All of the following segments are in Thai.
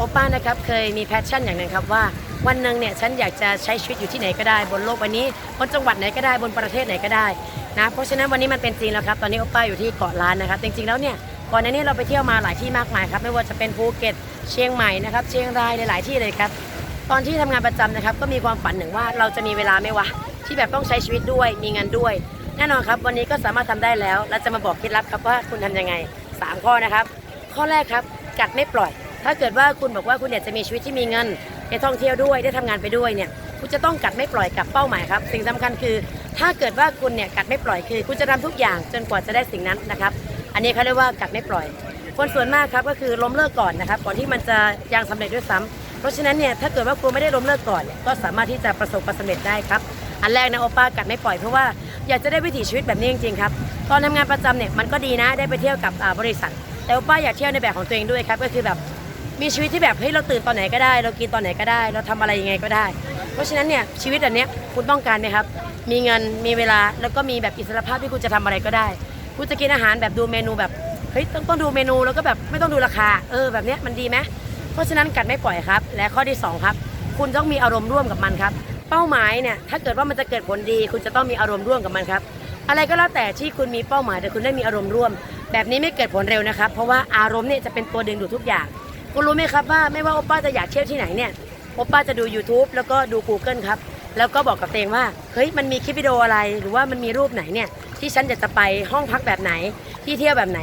โอป้านะครับเคยมีแพชชั่นอย่างหนึ่งครับว่าวันหนึ่งเนี่ยฉันอยากจะใช้ชีวิตอยู่ที่ไหนก็ได้ บนโลกวันนี้บนจังหวัดไหนก็ได้บนประเทศไหนก็ได้นะเพราะฉะนั้นวันนี้มันเป็นจริงแล้วครับตอนนี้โอป้าอยู่ที่เกาะล้านนะครับจริงๆแล้วเนี่ยก่อนหน้านี้เราไปเที่ยวมาหลายที่มากมายครับไม่ว่าจะเป็นภูเก็ตเชียงใหม่นะครับเชียงรายหลายๆที่เลยครับตอนที่ทำงานประจำนะครับก็มีความฝันหนึ่งว่าเราจะมีเวลาไหมวะที่แบบต้องใช้ชีวิตด้วยมีเงินด้วย แน่นอนครับวันนี้ก็สามารถทำได้แล้ว และจะมาบอกเคล็ดลับครับว่าคุณทำยังไง 3 ข้อนะครับ ข้อแรกครับกัดไม่ปล่อย ถ้าเกิดว่าคุณบอกว่าคุณอยากจะมีชีวิตที่มีเงินได้ท่องเที่ยวด้วยได้ทำงานไปด้วยเนี่ยคุณจะต้องกัดไม่ปล่อยกับเป้าหมายครับ สิ่งสำคัญคือ ถ้าเกิดว่าคุณเนี่ยกัดไม่ปล่อยคือ คุณจะทำทุกอย่างจนกว่าจะได้สิ่งนั้นนะครับ อันนี้เขาเรียกว่ากัดไม่ปล่อย คนส่วนมากครับก็คือล้มเลิกก่อนนะครับก่อนที่มันจะยังสำเร็จด้วยซ้ำเพราะฉะนั้นเนี่ยถ้าเกิดว่าคุณไม่ได้ล้มเลิกก่อนเนี่ยก็สามารถที่จะประสบความสำเร็จได้ครับอันแรกนะโอป้ากัดไม่ปล่อยเพราะว่าอยากจะได้วิถีชีวิตแบบนี้จริงๆครับตอนทำงานประจำเนี่ยมันก็ดีนะได้ไปเที่ยวกับบริษัท แต่โอป้าอยากเที่ยวในแบบของตัวเองด้วยครับก็คือแบบ มีชีวิตที่แบบเฮ้ยเราตื่นตอนไหนก็ได้ เรากินตอนไหนก็ได้ เราทำอะไรยังไงก็ได้ เพราะฉะนั้นเนี่ยชีวิตแบบเนี้ยคุณต้องการไหมครับ มีเงินมีเวลาแล้วก็มีแบบอิสรภาพที่คุณจะทำอะไรก็ได้ คุณจะกินอาหารแบบดูเมนูแบบเฮ้ยต้องต้องดูเมนูแล้วก็แบบไม่ต้องดูราคาเออแบบเนี้ยมันดีไหมเพราะฉะนั้นกัดไม่ปล่อยครับ และข้อที่สองครับ คุณต้องมีอารมณ์ร่วมกับมันครับ เป้าหมายเนี่ยถ้าเกิดว่ามันจะเกิดผลดี คุณจะต้องมีอารมณ์ร่วมกับมันครับอะไรก็แล้วแต่ที่คุณมีเป้าหมายแต่คุณได้มีอารมณ์ร่วม แบบนี้ไม่เกิดผลเร็วนะครับ เพราะว่าอารมณ์เนี่ยจะเป็นตัวดึงดูดทุกอย่าง คุณรู้ไหมครับว่าไม่ว่าโอป้าจะอยากเที่ยวที่ไหนเนี่ยโอป้าจะดู YouTube แล้วก็ดู Google ครับ แล้วก็บอกกับตัวเองว่าเฮ้ยมันมีคลิปวิดีโออะไรหรือว่ามันมีรูปไหนเนี่ยที่ฉันอยากจะไปห้องพักแบบไหนที่เที่ยวแบบไหน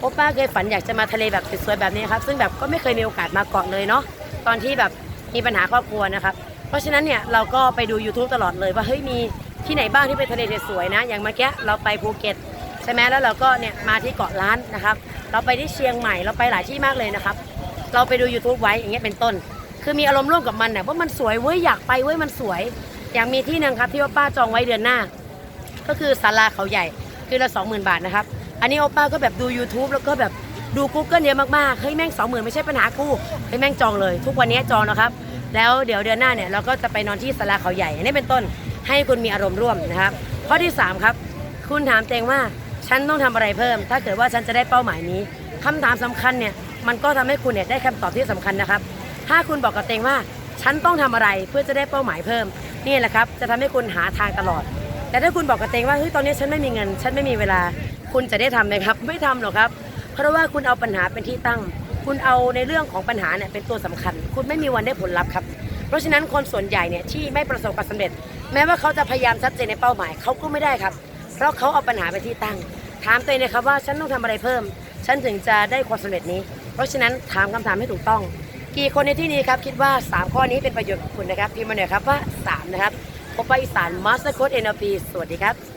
โอป้าเคยฝันอยากจะมาทะเลแบบสวยๆแบบนี้ครับซึ่งแบบก็ไม่เคยมีโอกาสมาเกาะเลยเนาะตอนที่แบบมีปัญหาครอบครัวนะครับเพราะฉะนั้นเนี่ยเราก็ไปดู YouTube ตลอดเลยว่าเฮ้ยมีที่ไหนบ้างที่เป็นทะเลสวยๆนะ อย่างเมื่อกี้เราไปภูเก็ตใช่ไหมแล้วเราก็เนี่ยมาที่เกาะล้านนะครับ เราไปที่เชียงใหม่เราไปหลายที่มากเลยนะครับ เราไปดู YouTube ไว้อย่างเงี้ยเป็นต้น คือมีอารมณ์ร่วมกับมันเนี่ยเพรามันสวยเว้ยอยากไปเว้ยมันสวย อย่างมีที่หนึ่งครับที่ว่าป้าจองไว้เดือนหน้า ก็คือศาลาเขาใหญ่คือละสองหมื่นบาทนะครับ อันนี้โอป้าก็แบบดู YouTube แล้วก็แบบดู Google เยอะมากๆเฮ้ยแม่งสองหมื่นไม่ใช่ปัญหากูเฮ้ยแม่งจองเลย ทุกวันนี้จองนะครับ แล้วเดี๋ยวเดือนหน้าเนี่ยเราก็จะไปนอนที่ศาลาเขาใหญ่อันนี้เป็นต้นให้คุณมีอารมณ์ร่วมนะครับข้อที่สามครับ คุณถามตัวเองว่าฉันต้องทำอะไรเพิ่ม ถ้าเกิดว่าฉันจะได้เป้าหมายนี้คำถามสำคัญเนี่ย มันก็ทำให้คุณเนี่ยได้คำตอบที่สำคัญนะครับ ถ้าคุณบอกกับตัวเองว่า ฉันต้องทำอะไรเพื่อจะได้เป้าหมายเพิ่ม นี่แหละครับ จะทำให้คุณหาทางตลอด แต่ถ้าคุณบอกกับตัวเองว่าเฮ้ยตอนนี้ฉันไม่มีเงิน ฉันไม่มีเวลา คุณจะได้ทำไหมครับ ไม่ทำหรอกครับ เพราะว่าคุณเอาปัญหาเป็นที่ตั้ง คุณเอาในเรื่องของปัญหาเนี่ยเป็นตัวสำคัญ คุณไม่มีวันได้ผลลัพธ์ครับ เพราะฉะนั้นคนส่วนใหญ่เนี่ยที่ไม่ประสบความสำเร็จ แม้ว่าเขาจะพยายามชัดเจนในเป้าหมายเขาก็ไม่ได้ครับ เพราะเขาเอาปัญหาเป็นที่ตั้ง ถามตัวเองนะครับว่าฉันต้องทำอะไรเพิ่ม ฉันถึงจะได้ความสำเร็จนี้ ราะฉะนั้นถามคำถามให้ถูกต้อง กี่คนในที่นี้ครับคิดว่า 3 ข้อนี้เป็นประโยชน์กับคุณนะครับพิมพ์มาหน่อยครับว่า 3 นะครับพบไปอีสานมาสเตอร์โค้ดเอ็นพีสวัสดีครับ